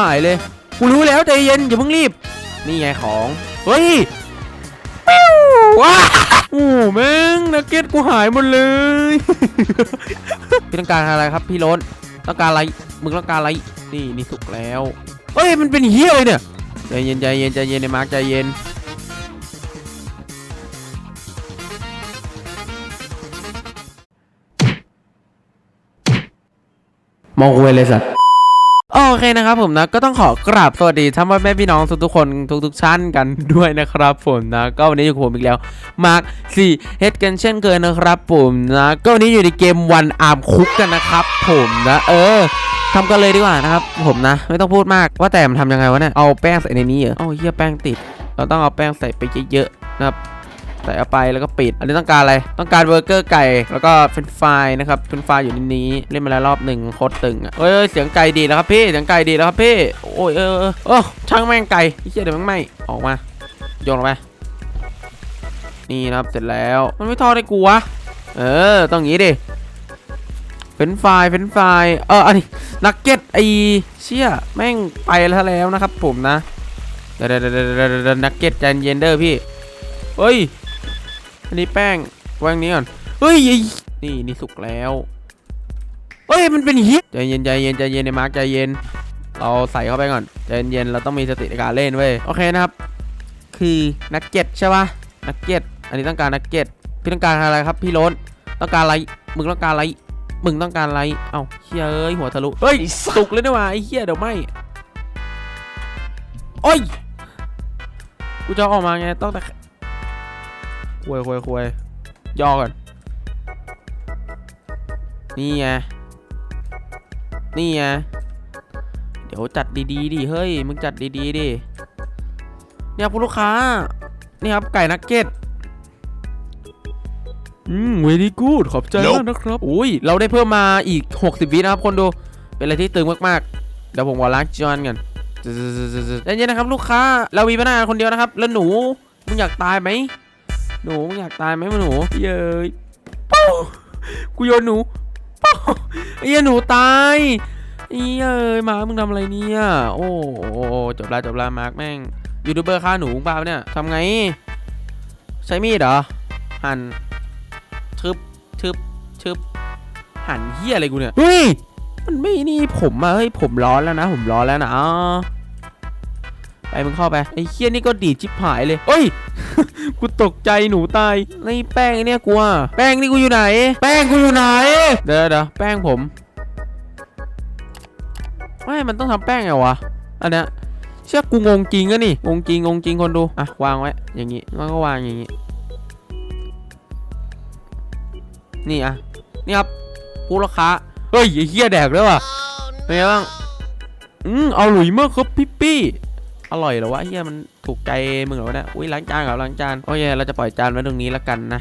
หายเลย กูรู้แล้วใจเย็นอย่าเพิ่งรีบ นี่ไงของ เฮ้ยปิ้วว้าโอ้แม่งนักเก็ตกูหายหมดเลย พี่ต้องการอะไรครับพี่โล้นต้องการอะไรมึงต้องการอะไรนี่นี่สุกแล้วเฮ้ยมันเป็นเฮียเลยเนี่ยใจเย็นใจเย็นใจเย็นในมาร์กใจเย็นมองเวเลยสัตว์ โอเคนะครับผมนะก็ต้องขอกราบสวัสดีท่านพ่อแม่พี่น้องทุกๆคนทุกๆชั้นกันด้วยนะครับผมนะก็วันนี้อยู่กับผมอีกแล้วมาร์คสี่เฮดกันเช่นเคยนะครับผมนะก็วันนี้อยู่ในเกมวันอาร์มคุกกันนะครับ ผมนะเออทำกันเลยดีกว่านะครับผมนะ ไม่ต้องพูดมากว่าแต่มันทำยังไงวะเนี่ยเอาแป้งใส่ในนี้เหรอเอาเฮียแป้งติด เราต้องเอาแป้งใส่ไปเยอะๆนะครับ ใส่เอาไปแล้วก็ปิด อันนี้ต้องการอะไร ต้องการเบอร์เกอร์ไก่ แล้วก็เฟรนฟรายนะครับ เฟรนฟรายอยู่ในนี้ เล่นมาแล้วรอบหนึ่งโคตรตึงอะเฮ้ยเสียงไก่ดีแล้วครับพี่ เสียงไก่ดีแล้วครับพี่ โอ้ยเออเออช่างแม่งไก่เหี้ยเดี๋ยวแม่งไหมออกมา โยนลงไป นี่นะครับ เสร็จแล้ว มันไม่ทอดให้กูวะ เออ ต้องอย่างงี้ดิ เฟรนฟราย เฟรนฟราย เออ อันนี้นักเก็ตไอเชี่ยแม่งไปแล้วแล้วนะครับ ผมนะเดี๋ยวเดี๋ยวเดี๋ยวเดี๋ยวนักเก็ตใจเย็นเด้อพี่ เฮ้ย อันนี้แป้งวางนี้ก่อนเฮ้ยนี่นี่สุกแล้วเฮ้ยมันเป็นเฮียใจเย็นใจเย็นใจเย็นในมาร์กใจเย็น เราใส่เข้าไปก่อนใจเย็นเราต้องมีสติในการเล่นเว้ยโอเคนะครับ คือนักเก็ตใช่ปะนักเก็ตอันนี้ต้องการนักเก็ตพี่ต้องการอะไรครับพี่โล้นต้องการอะไรมึงต้องการอะไรมึงต้องการอะไรเอ้าเฮ้ยหัวทะลุเฮ้ยสุกเลยนี่ว่าไอ้เหี้ยเดี๋ยวไหมโอ้ยกูจะอออกมาไงต้องแต่ คุยคุยคุยย่อก่อน นี่ไง นี่ไง เดี๋ยวจัดดีๆดิ เฮ้ย มึงจัดดีๆดิ เนี่ยคุณลูกค้า นี่ครับไก่นักเก็ต อืม very good ขอบใจมากนะครับ อุ้ย เราได้เพิ่มมาอีก 60 วินะครับคนดู เป็นอะไรที่ตึงมากๆ เดี๋ยวผมขอล้างจานกันใจเย็นๆนะครับลูกค้า เรามีพนักงานคนเดียวนะครับ แล้วหนู มึงอยากตายไหม หนูมึงอยากตายไหมหนูเย้ยป๊าวกูโยนหนูป๊าวไอ้เหี้ยหนูตายไอ้เอ้ยมาร์คมึงทำอะไรเนี่ย โอ้โหจบละจบละมาร์คแม่งยูทูบเบอร์ฆ่าหนูมึงเปล่าเนี่ยทำไง ใช้มีดเหรอ หั่นทึบทึบทึบหั่นเหี้ยอะไรกูเนี่ยเฮ้ยมันไม่นี่ผมอะเฮ้ยผมร้อนแล้วนะ ผมร้อนแล้วนะอ๋อ ไปมึงเข้าไปไอ้เหี้ยนี่ก็ดีดชิบหายเลยเฮ้ยกูตกใจหนูตายไอ้แป้งไอ้เนี่ยกูอะแป้งนี่กูอยู่ไหน แป้งกูอยู่ไหนเดี๋ยวเดี๋ยวแป้งผมไม่มันต้องทำแป้งไงวะอันเนี้ยเชื่อกูงงจริงอะนี่งงจริงงงจริงคนดูอะวางไว้อย่างงี้แล้วก็วางอย่างงี้นี่อะนี่ครับผู้ราคาเฮ้ยไอ้เหี้ยแดกแล้วว่ะเป็นไงบ้างอืมเอาหลุยมากครับพี่ปี้ อร่อยเหรอวะเฮียมันถูกใจมึงเหรอวะเนี่ยอุ้ยล้างจานกับล้างจานโอเคเราจะปล่อยจานไว้ตรงนี้แล้วกันนะ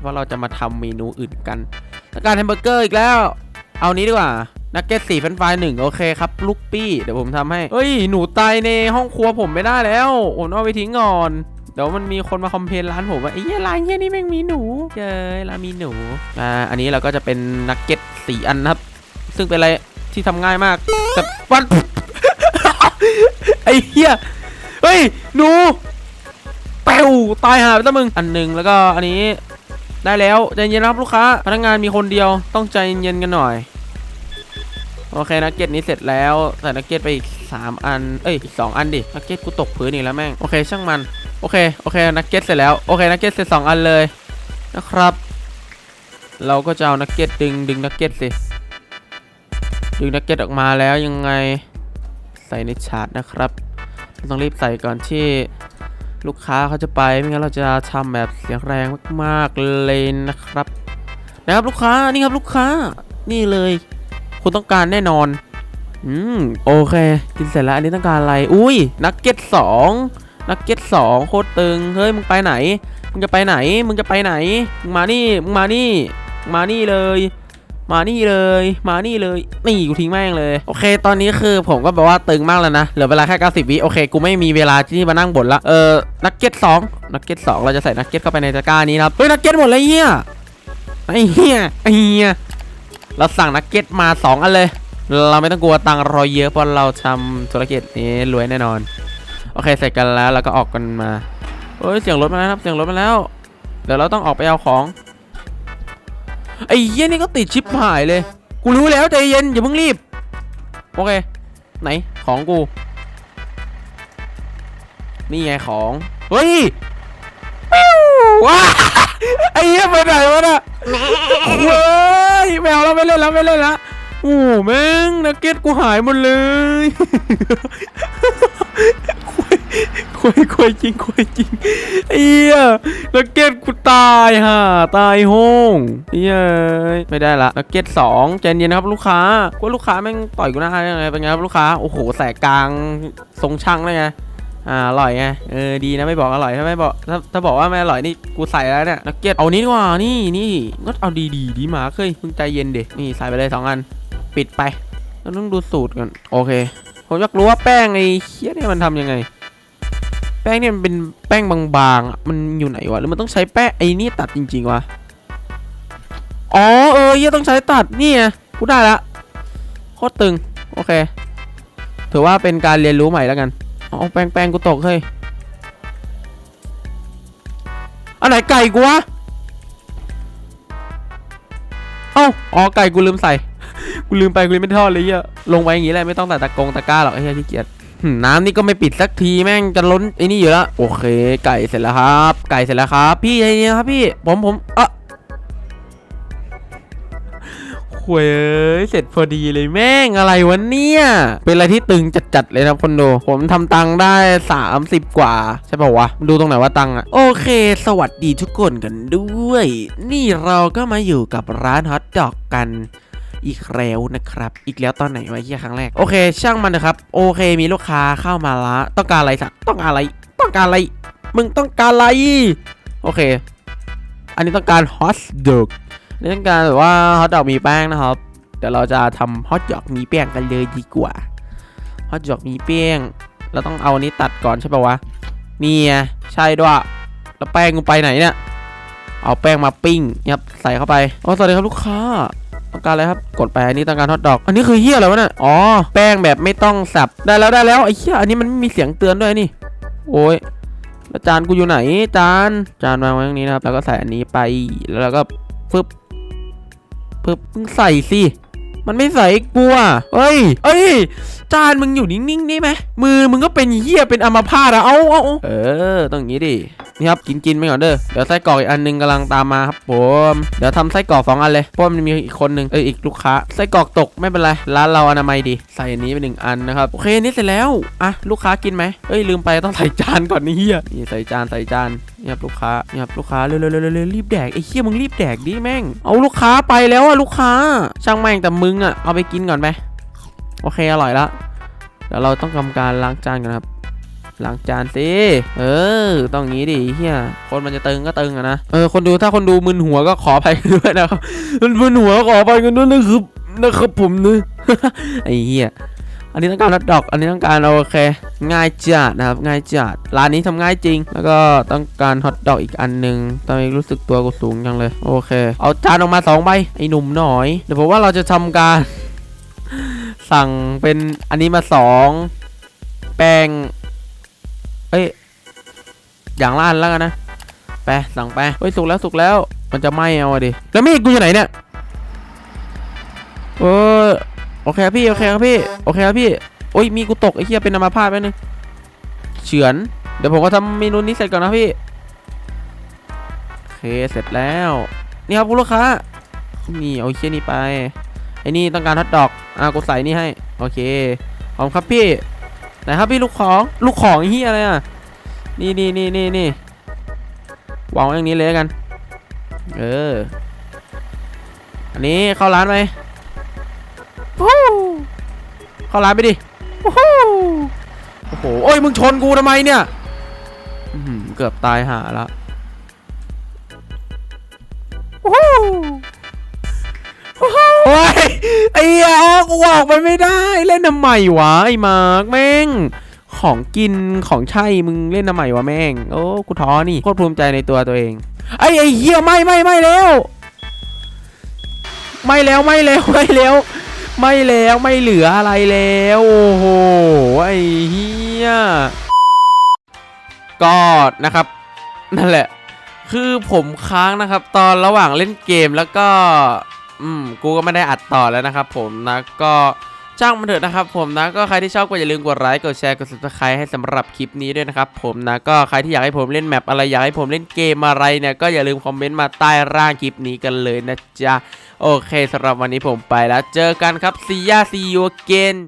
เพราะเราจะมาทำเมนูอื่นกันต้องการแฮมเบอร์เกอร์อีกแล้ว เอานี้ดีกว่านักเก็ตสี่เฟนช์ฟรายหนึ่งโอเคครับลูกปี้เดี๋ยวผมทำให้เฮ้ยหนูตายในห้องครัวผมไม่ได้แล้วผมเอาไปทิ้งก่อนเดี๋ยวมันมีคนมาคอมเพลนร้านผมว่าไอ้เหี้ยร้านเหี้ยนี่แม่งมีหนูเจ้ยร้านมีหนูอ่าอันนี้เราก็จะเป็นนักเก็ตสี่อันนะครับ ซึ่งเป็นอะไรที่ทำง่ายมากแต่วัน อ้เหี้ยเฮ้ยหนูแปวตายหาไปซะมึงอันหนึ่งแล้วก็อันนี้ได้แล้วใจเย็นครับลูกค้าพนักงานมีคนเดียวต้องใจเย็นๆกันหน่อยโอเคนักเก็ตนี้เสร็จแล้วใส่นักเก็ตไปอีก3อันเอ้ยอีก2อันดินักเก็ตกูตกพื้นอีกแล้วแม่งโอเคช่างมันโอเคโอเคนักเก็ตเสร็จแล้วโอเคนักเก็ตเสร็จ2อันเลยนะครับ เราก็จะเอานักเก็ตดึงดึงนักเก็ตสิดึงนักเก็ตออกมาแล้วยังไงใส่ในชาร์ตนะครับ ต้องรีบใส่ก่อนที่ลูกค้าเขาจะไปไม่งั้นเราจะทำแบบเสียงแรงมากๆเลยนะครับ นะครับลูกค้านี่ครับลูกค้านี่เลย คุณต้องการแน่นอน อืมโอเค กินเสร็จแล้วอันนี้ต้องการอะไร อุ้ยนักเก็ตสองนักเก็ตสองโคตรตึงเฮ้ยมึงไปไหน มึงจะไปไหน มึงจะไปไหน มึงมานี่มึงมานี่มึงมานี่เลย มานี่เลย มานี่เลย นี่กูทิ้งแม่งเลย โอเค ตอนนี้คือผมก็แบบว่าตึงมากแล้วนะ เหลือเวลาแค่ 90 วิ โอเค กูไม่มีเวลาที่มานั่งบ่นละ เออ นักเก็ตสองนักเก็ตสองเราจะใส่นักเก็ตเข้าไปในตะกร้านี้ครับ เฮ้ย นักเก็ตหมดเลยเฮียไอ้เฮียไอ้เฮียเราสั่งนักเก็ตมา 2 อันเลย เราไม่ต้องกลัวตังค์รอยเยอะเพราะเราทำธุรกิจนี้รวยแน่นอน โอเค เสร็จกันแล้วเราก็ออกกันมาเฮ้ย เสียงรถมาแล้วครับ เสียงรถมาแล้ว เดี๋ยวเราต้องออกไปเอาของ ไอ้เหี้ยนี่ก็ติดชิปหายเลย กูรู้แล้วใจเย็นอย่าเพิ่งรีบ โอเค ไหนของกู นี่ไงของ เฮ้ยปิ้วว้าไอ้เหี้ยไปไหนวะน่ะเฮ้ยแมวเราไม่เล่นแล้วไม่เล่นแล้วโอ้แม่งนักเก็ตกูหายหมดเลย คุยคุยจริงคุยจริงไอ้เหี้ยนักเก็ตกูตายห่าตายโห้งเหี้ยไม่ได้ละนักเก็ตสองใจเย็นนะครับลูกค้ากูลูกค้าแม่งต่อยกูหน้าได้ยังไงเป็นไงครับลูกค้าโอ้โหแสกกลางทรงช่างเลยไงอ่าอร่อยไงเออดีนะไม่บอกอร่อยถ้าไม่บอกถ้าถ้าบอกว่าไม่อร่อยนี่กูใส่แล้วเนี่ยนักเก็ตเอานี้ดีกว่านี่นี่ก็เอาดีดีดีมาเคยมึงใจเย็นเด็นี่ใส่ไปเลยสองอันปิดไปเราต้องดูสูตรก่อนโอเค ผมอยากรู้ว่าแป้งไอ้เคี้ยนี่มันทำยังไง ป้งเนี่ยมันเป็นแป้งบางๆ มันอยู่ไหนวะ หรือมันต้องใช้แป้งไอ้นี่ตัดจริงๆวะ อ๋อเออเหี้ยต้องใช้ตัดนี่ไงกูได้ละโคตรตึง โอเค ถือว่าเป็นการเรียนรู้ใหม่แล้วกันเอแป้งแป้งกูตกเฮ้ยอันไหนไก่กูวะ เอ้า อ๋อไก่กูลืมใส่ กูลืมไปกูลืมไม่ทอดเลยเหี้ยลงไปอย่างงี้แหละไม่ต้องแต่ตะกงตะกร้าหรอกไอ้เหี้ยขี้เกียจ น้ำนี่ก็ไม่ปิดสักทีแม่งจะล้นไอ้นี่อยู่แล้วโอเค ไก่เสร็จแล้วครับ ไก่เสร็จแล้วครับ พี่ไอ้นี่ครับพี่ผมผมเอะหวยเอ้ยเสร็จพอดีเลยแม่งอะไรวะเนี่ย เป็นอะไรที่ตึงจัดๆเลยนะคนดูผมทำตังได้ 30 กว่า ใช่ป่าวะ ดูตรงไหนว่าตังอะโอเค สวัสดีทุกคนกันด้วย นี่เราก็มาอยู่กับร้านฮอทดอกกัน อีกแล้วนะครับ อีกแล้วตอนไหนวะเฮียครั้งแรก โอเค ช่างมันนะครับ โอเค มีลูกค้าเข้ามาละ ต้องการอะไรสักต้องการอะไร ต้องการอะไร มึงต้องการอะไร โอเค อันนี้ต้องการฮอทดอกอันนี้ต้องการแบบว่าฮอทดอกมีแป้งนะครับ เดี๋ยวเราจะทำฮอทดอกมีแป้งกันเลยดีกว่า ฮอทดอกมีแป้ง เราต้องเอาอันนี้ตัดก่อนใช่ปะวะนี่ไงใช่ด้วย แล้วแป้งกูไปไหนเนี่ย เอาแป้งมาปิ้งครับใส่เข้าไปโอ้สวัสดีครับลูกค้า ต้องการอะไรครับ กดไปอันนี้ต้องการฮอทดอก อันนี้คือเฮียอะไรวะเนี่ยอ๋อ แป้งแบบไม่ต้องสับ ได้แล้วได้แล้วไอ้เฮียอันนี้มันไม่มีเสียงเตือนด้วยนี่ โอ้ยแล้วจานกูอยู่ไหนจาน จานวางไว้ตรงนี้นะครับ แล้วก็ใส่อันนี้ไป แล้วเราก็ฟึบฟึบมึงใส่สิ มันไม่ใส่กูอะเอ้ย เอ้ย จานมึงอยู่นิ่งๆนี่ไหมมือมึงก็เป็นเหี้ยเป็นอัมพาตอะเอาเอาเอาเออต้องอย่างนี้ดิ นี่ครับกินกินไปก่อนเด้อเดี๋ยวไส้กรอกอีกอันหนึงกำลังตามมาครับผมเดี๋ยวทำไส้กรอกสองอันเลยเพราะมันมีอีกคนหนึ่งเอออีกลูกค้าไส้กรอกตกไม่เป็นไรร้านเราอนามัยดีใส่อันนี้ไปหนึ่งอันนะครับโอเคนี่เสร็จแล้วอะลูกค้ากินไหมเอ้ยลืมไปต้องใส่จานก่อนนี่เฮียนี่ใส่จานใส่จานนี่ครับลูกค้านี่ครับลูกค้าเร็วเร็วเร็วเร็วเร็วรีบแดกไอ้เฮียมึงรีบแดกดิแม่งเอาลูกค้าไปแล้วอะลูกค้า ช่างแม่งแต่มึงอะเอาไปกินก่อนไปโอเคอร่อยละเดี๋ยวเราต้องทำการล้างจานกันครับ ล้างจานสิ เออ ต้องงี้ดิเฮียคนมันจะตึงก็ตึงอะนะ เออ คนดูถ้าคนดูมึนหัวก็ขออภัยด้วยนะครับมันมึนหัวก็ขออภัยกันด้วยนะครับนะครับผมนะไอ้เฮียอันนี้ต้องการรัดดอก อันนี้ต้องการโอเค ง่ายจัดนะครับ ง่ายจัด ร้านนี้ทำง่ายจริง แล้วก็ต้องการฮอทดอกอีกอันหนึ่งตอนนี้รู้สึกตัวกูสูงจังเลย โอเค เอาจานออกมาสองใบ ไอ้หนุ่มหน่อย เดี๋ยวผมว่าเราจะทำการ สั่งเป็นอันนี้มาสองแป้ง เอ้ย อย่างละอันแล้วกันนะ ไป สั่งไปเฮ้ยสุกแล้วสุกแล้ว มันจะไหม้เอาดิ แล้วมีดกูอยู่ไหนเนี่ย เออ โอเคครับพี่ โอเคครับพี่ โอเคครับพี่ โอ้ย มีกูตกไอ้เหี้ยเป็นอัมาพาตไปนึงเฉือน เดี๋ยวผมก็ทำเมนูนี้เสร็จก่อนนะพี่ โอเค เสร็จแล้ว นี่ครับคุณลูกค้า นี่เอาเชี่ยนี่ไป ไอ้นี่ต้องการฮอทดอก อะกูใส่นี่ให้ โอเค ขอบคุณครับพี่ ไหนครับพี่ลูกของลูกของเฮียอะไรอะนี่นี่นี่นี่นี่วางอย่างนี้เลยกัน เออ อันนี้เข้าร้านไหมเข้าร้านไปดิโอ้โหโอ้ยมึงชนกูทำไมเนี่ยเกือบตายหาละวู้ฮู้วู้ฮู้ โอ้ยไอ้เหี้ยออกกูออกไปไม่ได้เล่นทำไมวะไอ้มาร์กแม่ง ของกินของใช่มึงเล่นทำไมวะแม่ง โอ้กูท้อนี่โคตรภูมิใจในตัวตัวเอง ไอ้ไอ้เหี้ยไม่ไม่ไม่แล้วไม่แล้วไม่แล้วไม่แล้ว ไม่แล้วไม่เหลืออะไรแล้ว โอ้โหไอ้เฮียก็นะครับ นั่นแหละ คือผมค้างนะครับ ตอนระหว่างเล่นเกมแล้วก็ อืมกูก็ไม่ได้อัดต่อแล้วนะครับผมนะก็จ้างมันเถอะนะครับผมนะก็ใครที่ชอบก็อย่าลืมกดไลค์กดแชร์กด subscribe ให้สำหรับคลิปนี้ด้วยนะครับผมนะก็ใครที่อยากให้ผมเล่นแมปอะไรอยากให้ผมเล่นเกมอะไรเนี่ยก็อย่าลืมคอมเมนต์มาใต้ร่างคลิปนี้กันเลยนะจ๊ะโอเคสำหรับวันนี้ผมไปแล้วเจอกันครับ see ya see you again